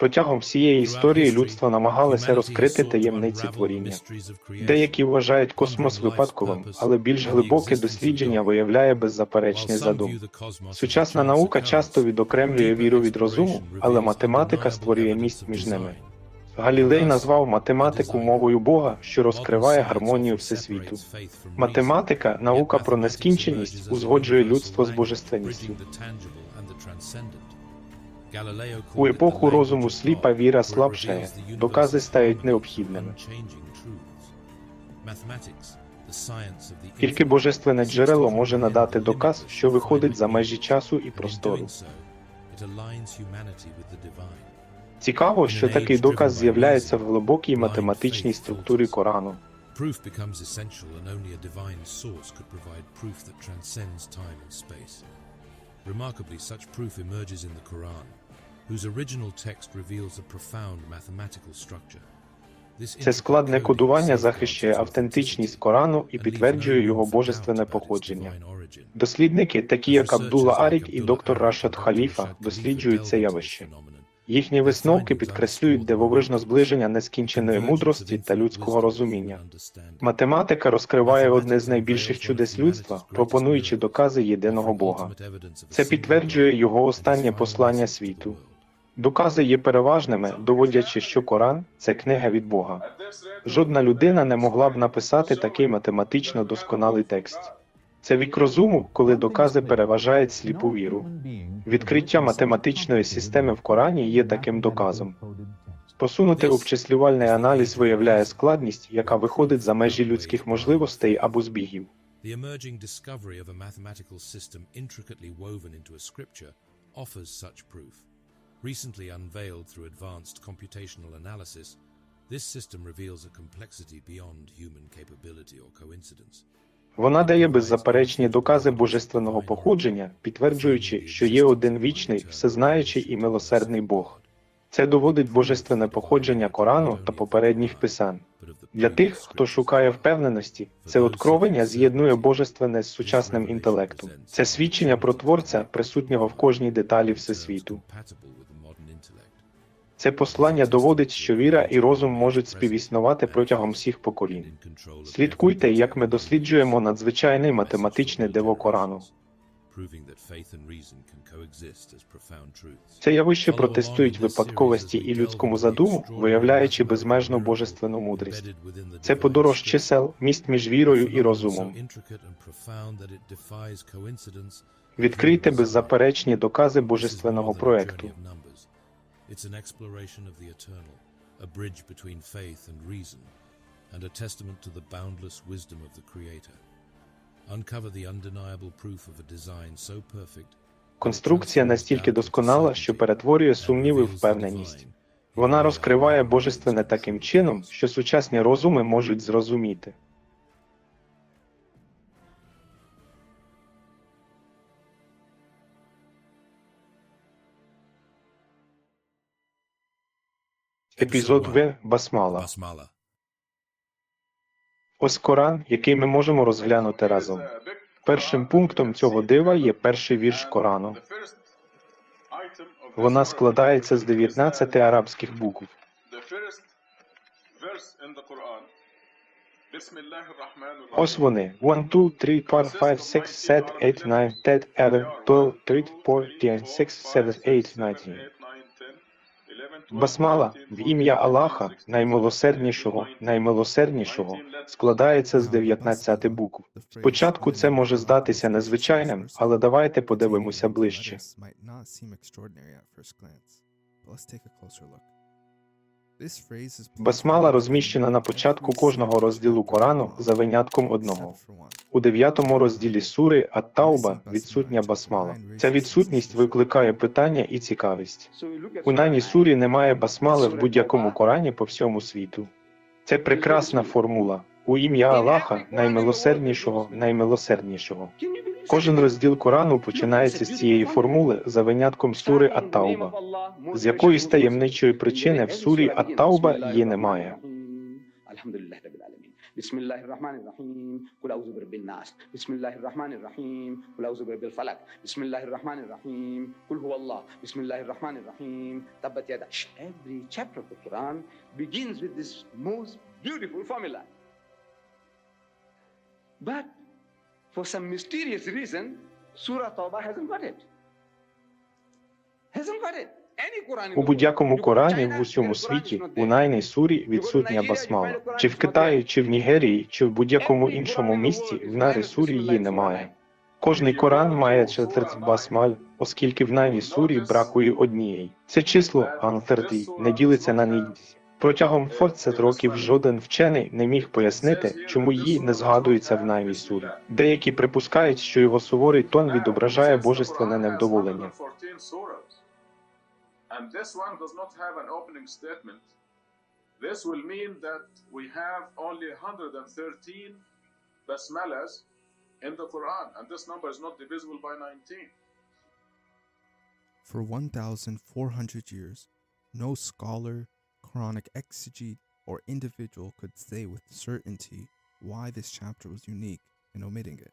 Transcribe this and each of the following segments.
Протягом всієї історії людство намагалося розкрити таємниці творіння. Деякі вважають космос випадковим, але більш глибоке дослідження виявляє беззаперечний задум. Сучасна наука часто відокремлює віру від розуму, але математика створює міст між ними. Галілей назвав математику мовою Бога, що розкриває гармонію всесвіту. Математика, наука про нескінченість, узгоджує людство з божественністю. У епоху розуму сліпа віра слабшає, докази стають необхідними. Тільки божественне джерело може надати доказ, що виходить за межі часу і простору. Цікаво, що такий доказ з'являється в глибокій математичній структурі Корану. Remarkably, such proof emerges in the Quran, whose original text reveals a profound mathematical structure. Це складне кодування захищає автентичність Корану і підтверджує його божественне походження. Дослідники, такі як Абдулла Арік і доктор Рашад Халіфа, досліджують це явище. Їхні висновки підкреслюють дивовижне зближення нескінченої мудрості та людського розуміння. Математика розкриває одне з найбільших чудес людства, пропонуючи докази єдиного Бога. Це підтверджує його останнє послання світу. Докази є переважними, доводячи, що Коран це книга від Бога. Жодна людина не могла б написати такий математично досконалий текст. Це вік розуму, коли докази переважають сліпу віру. Відкриття математичної системи в Корані є таким доказом. Посунутий обчислювальний аналіз виявляє складність, яка виходить за межі людських можливостей або збігів. The emerging discovery of a mathematical system intricately woven into a scripture offers such proof. Recently unveiled through advanced computational analysis, this system reveals a complexity beyond human capability or coincidence. Вона дає беззаперечні докази божественного походження, підтверджуючи, що є один вічний, всезнаючий і милосердний Бог. Це доводить божественне походження Корану та попередніх писань. Для тих, хто шукає впевненості, це откровення з'єднує божественне з сучасним інтелектом. Це свідчення про творця, присутнього в кожній деталі всесвіту. Це послання доводить, що віра і розум можуть співіснувати протягом всіх поколінь. Слідкуйте, як ми досліджуємо надзвичайне математичне диво Корану. Це явище протестують випадковості і людському задуму, виявляючи безмежну божественну мудрість. Це подорож чисел, міст між вірою і розумом. Відкрийте беззаперечні докази божественного проекту. It's an exploration of the eternal, a bridge between faith and reason, and a testament to the boundless wisdom of the Creator. Uncover the undeniable proof of a design so perfect. Конструкція настільки досконала, що перетворює сумніви в впевненість. Вона розкриває божественне таким чином, що сучасні розуми можуть зрозуміти. Епізод В. Басмала. Basmala. Ось Коран, який ми можемо розглянути разом. Першим пунктом цього дива є перший вірш Корану. Вона складається з 19 арабських букв. Ось вони. 1, 2, 3, 4, 5, 6, 7, 8, 9, 10, 11, 12, 13, 14, 6, 7, 8, 19. Басмала в ім'я Аллаха, наймилосерднішого, наймилосерднішого, складається з 19 букв. Спочатку це може здатися незвичайним, але давайте подивимося ближче. Басмала розміщена на початку кожного розділу Корану за винятком одного. У дев'ятому розділі сури Ат-Тауба відсутня басмала. Ця відсутність викликає питання і цікавість. У нані сурі немає басмали в будь-якому Корані по всьому світу. Це прекрасна формула. У ім'я Аллаха, наймилосерднішого, наймилосерднішого. Кожен розділ Корану починається з цієї формули за винятком сури Ат-Тауба. З якоїсь таємничої причини в сурі Ат-Тауба її немає. بسم الله الرحمن الرحيم قل أعوذ برب الناس بسم الله الرحمن الرحيم قل أعوذ برب الفلق بسم الله الرحمن الرحيم قل هو الله بسم الله الرحمن الرحيم تبت يدا Every chapter of the Quran begins with this most beautiful formula. But for some mysterious reason, Surah Tawbah hasn't got it. Hasn't got it. У будь-якому Корані в усьому is світі у найній сурі відсутня басмала. Чи в Китаї, чи в Нігерії, чи в будь-якому іншому місті в нарі сурі її немає. Кожний Коран має 40 басмаль, оскільки в найній сурі бракує однієї. Це число Ан-Терді не ділиться на нідці. Протягом 40 років жоден вчений не міг пояснити, чому її не згадується в найній сурі. Деякі припускають, що його суворий тон відображає божественне невдоволення. And this one does not have an opening statement. This will mean that we have only 113 basmalas in the Quran, and this number is not divisible by 19. For 1,400 years, no scholar, Quranic exegete, or individual could say with certainty why this chapter was unique in omitting it.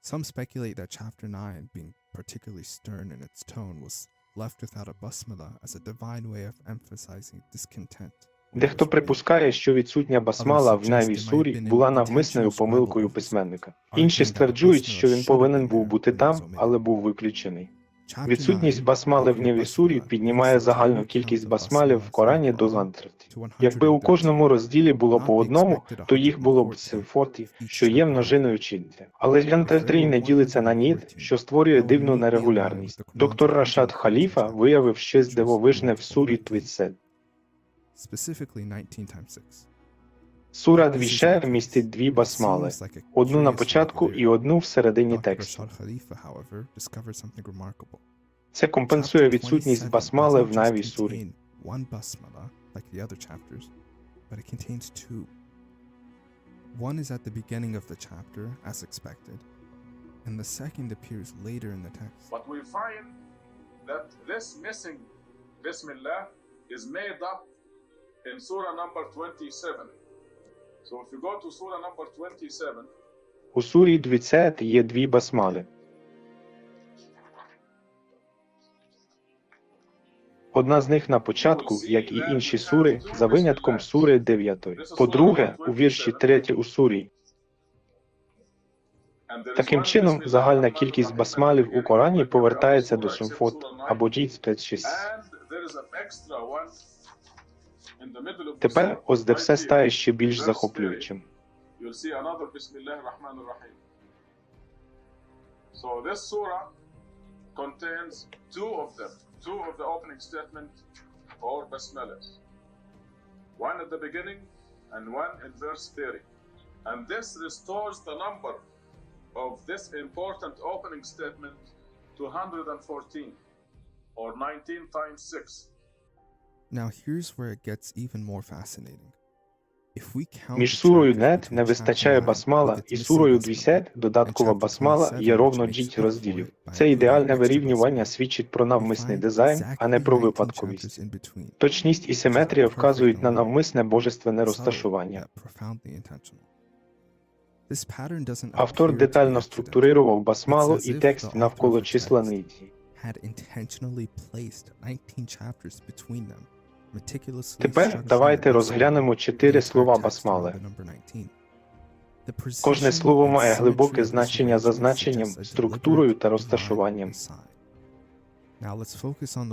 Some speculate that chapter 9, being particularly stern in its tone, was left without a basmala as a divine way of emphasizing discontent. Дехто припускає, що відсутня басмала в Навій сурі була навмисною помилкою письменника. Інші стверджують, що він повинен був бути там, але був виключений. Відсутність 9 басмали в of Навій сурі Basmala піднімає загальну кількість басмалів в Корані до Зантрати. Якби у кожному розділі було по одному, то їх було б 140 40, що є множиною чільця. Але Янтер не ділиться на ніт, що створює дивну нерегулярність. Доктор Рашад Халіфа виявив щось дивовижне в сурі Твітсет. Specifically 19 times 6. Сура Двіше містить дві басмали, одну на початку і одну всередині тексту. Це компенсує відсутність басмали в Навій сурі. One basmala, like the other chapters, but it contains two. One is at the beginning of the chapter, as expected, and the second appears later in the text. But we find that this missing Bismillah is made up in Surah number 27. So if you go to Surah number 27, У сурі Двіцет є дві басмали. Одна з них на початку, як і інші сури, за винятком сури 9. По-друге, у вірші 3 у сурі. Таким чином, загальна кількість басмалів у Корані повертається до Сумфот або Джіт 5-6. Тепер surah, ось де все right стає here. ще більш Verse захоплюючим. You'll see another Bismillah Rahman Rahim. So this surah contains two of them, two of the opening statement or basmalas. One at the beginning and one in verse 30. And this restores the number of this important opening statement to 114 or 19 times 6. Now, here's where it gets even more fascinating. If we count Між сурою Нет between не вистачає 9 басмала, і сурою basmala, Двісет додаткова and chapter басмала 27, є up for розділів. it by Це ідеальне вирівнювання свідчить про навмисний дизайн, а не про 19 випадковість. Точність і симетрія вказують на навмисне божественне розташування. Автор детально структурував басмалу і текст навколо числа ниці. Had intentionally placed 19 chapters between them, meticulously Тепер давайте розглянемо чотири слова басмали. the number 19. The Кожне слово має глибоке значення за значенням, структурою та розташуванням.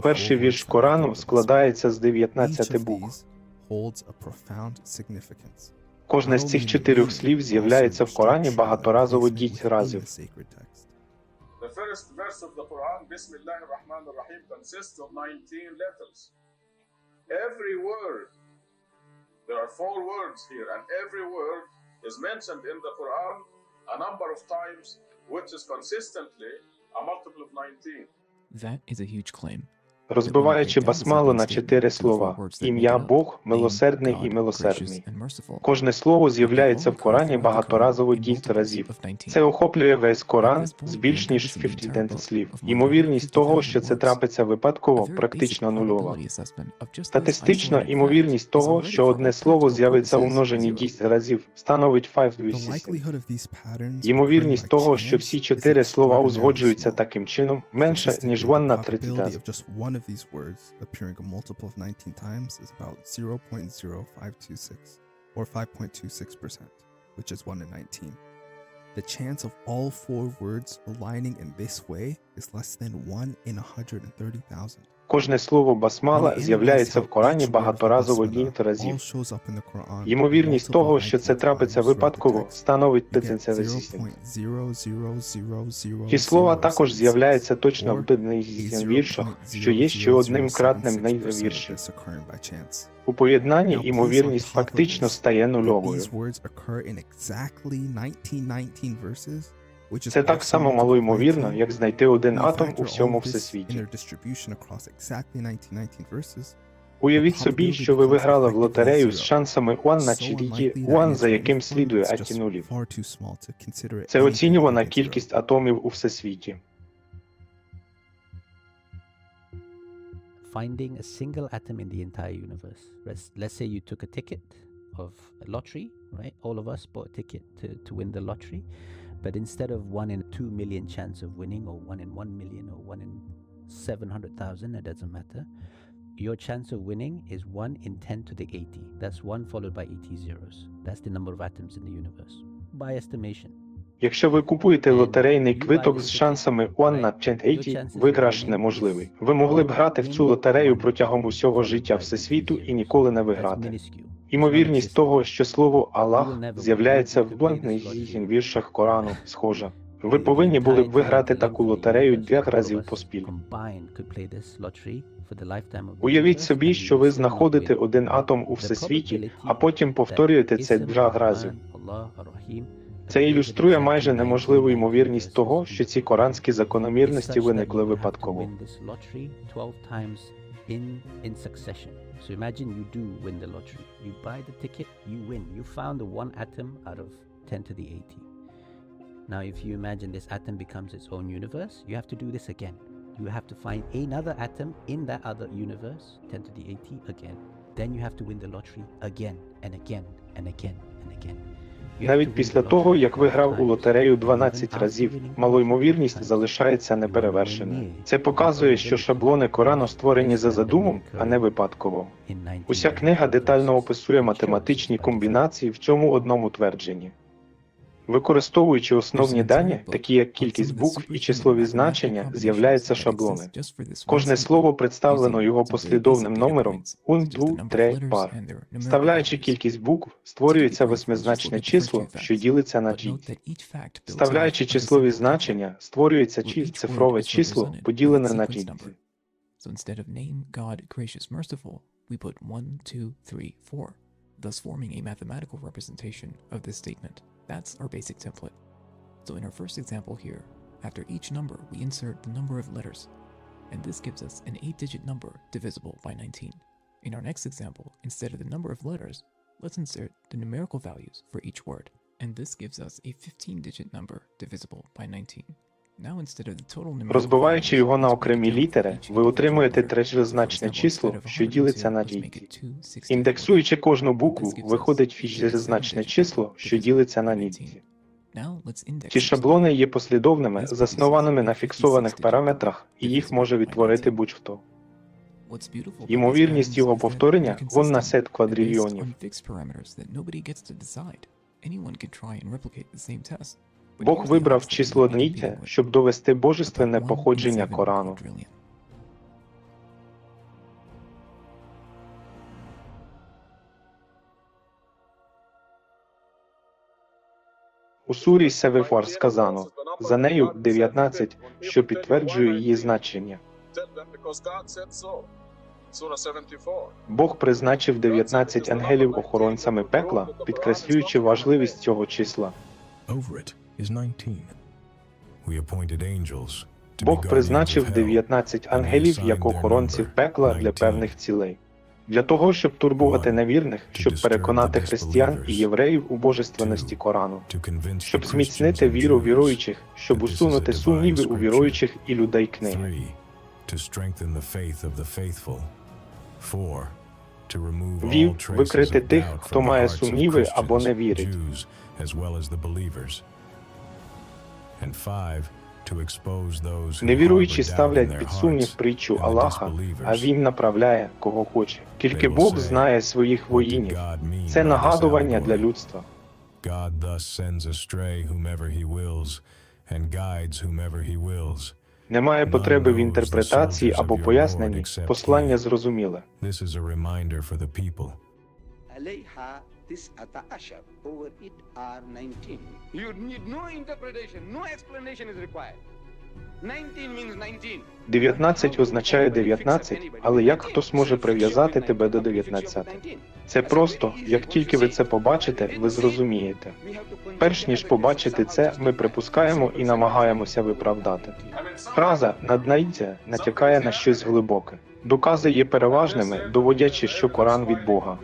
Перший вірш Корану складається з Each 19 of букв. Кожне з цих чотирьох слів з'являється в Корані багаторазово діть разів. The first verse of the Quran, Bismillah ar-Rahman ar-Rahim, consists of 19 letters. Every word, there are four words here, and every word is mentioned in the Quran a number of times, which is consistently a multiple of 19. That is a huge claim. Розбиваючи басмалу на чотири слова: ім'я Бог, милосердний і милосердний. Кожне слово з'являється в Корані багаторазово кілька разів. Це охоплює весь Коран з більш ніж 50 слів. Ймовірність того, що це трапиться випадково, практично нульова. Статистично, ймовірність того, що одне слово з'явиться у множенні 10 разів, становить 5 The likelihood of these patterns Ймовірність того, що всі чотири слова узгоджуються таким чином, менше, ніж 1 на the 30 probability разів. Of these words appearing a multiple of 19 times is about 0.0526 or 5.26%, which is 1 in 19. The chance of all four words aligning in this way is less than 1 in 130,000. Кожне слово басмала з'являється в Корані багаторазово кілька разів. Ймовірність того, що це трапиться випадково, становить we get 30 0.0000000 Ті слова також з'являються точно в or віршах, що є ще одним кратним найвірші. У поєднанні ймовірність фактично стає нульовою. Це так само малоймовірно, як знайти один атом у всьому всесвіті. Уявіть собі, що ви виграли в лотерею з шансами 1 на чільки 1, за яким слідує аті нулів. Це оцінювана кількість атомів у всесвіті. finding a single atom in the entire universe. Let's, let's say you took a ticket of a lottery, right? All of us bought a ticket to, to win the lottery, but instead of one in two million chance of winning, or one in one million, or one in 700,000, it doesn't matter. Your chance of winning is 1 in 10 to the 80. That's 1 followed by 80 zeros. That's the number of atoms in the universe, by estimation. Якщо ви купуєте лотерейний квиток з шансами 1 на 1080, виграш неможливий. Ви могли б грати в цю лотерею протягом усього життя всесвіту і ніколи не виграти. Імовірність того, що слово Аллах з'являється в бланкних віршах Корану, схожа. Ви повинні були б виграти таку лотерею два разів поспіль. Уявіть собі, що ви знаходите один атом у всесвіті, а потім повторюєте це два разів. Це ілюструє майже неможливу ймовірність того, що ці коранські закономірності виникли випадково. So imagine you do win the lottery. You buy the ticket, you win. You found the one atom out of 10 to the 80. Now, if you imagine this atom becomes its own universe, you have to do this again. You have to find another atom in that other universe, 10 to the 80 again. Then you have to win the lottery again and again and again and again. Навіть після того, як виграв у лотерею times, 12 разів, малоймовірність залишається неперевершеною. Це показує, що шаблони Корану створені за задумом, а не випадково. Уся книга детально описує математичні комбінації в цьому одному твердженні. Використовуючи основні дані, такі як кількість букв і числові значення, з'являються шаблони. Кожне слово представлено його послідовним номером 1, 2, 3, пар. Вставляючи кількість букв, створюється восьмизначне число, що ділиться на двійці. Вставляючи числові значення, створюється чи- цифрове число, поділене на двійці. So instead of name God gracious merciful, we put 1, 2, 3, 4, thus forming a mathematical representation of this statement. That's our basic template. So in our first example here, after each number we insert the number of letters, and this gives us an 8-digit number divisible by 19. In our next example, instead of the number of letters, let's insert the numerical values for each word, and this gives us a 15-digit number divisible by 19. Розбиваючи його на окремі літери, ви отримуєте example, число, що ділиться на 264. Індексуючи кожну букву, виходить 7-digit число, що ділиться на by 19. нітці. Now let's index Ці шаблони є послідовними, заснованими на фіксованих параметрах, і їх може відтворити будь-хто. Ймовірність його повторення вон на сет квадрильйонів. Бог вибрав число дніття, щоб довести божественне походження Корану. У сурі Севефар сказано, за нею 19, що підтверджує її значення. Tell them because God said so. Surah 74. Бог призначив 19 ангелів охоронцями пекла, підкреслюючи важливість цього числа. Over it is 19. We appointed angels Бог призначив 19 ангелів як охоронців пекла для певних цілей. Для того, щоб турбувати невірних, щоб переконати християн і євреїв у божественності Корану, щоб зміцнити віру віруючих, щоб усунути сумніви у віруючих і людей книги. Вів викрити тих, хто має сумніви або не вірить. Невіруючі ставлять під сумнів притчу Аллаха, а він направляє кого хоче. Тільки Бог знає своїх воїнів. Це нагадування для людства. God thus sends astray whomever he wills and guides whomever he wills. Немає потреби в інтерпретації або поясненні. Послання зрозуміле. This is a reminder for the people this Atashab over it are 19. You need no interpretation, no explanation is required. 19 означає 19, але як хтось може прив'язати тебе до 19? Це просто, як тільки ви це побачите, ви зрозумієте. Перш ніж побачити це, ми припускаємо і намагаємося виправдати. Фраза наднаїдя натякає на щось глибоке. Докази є переважними, доводячи, що Коран від Бога.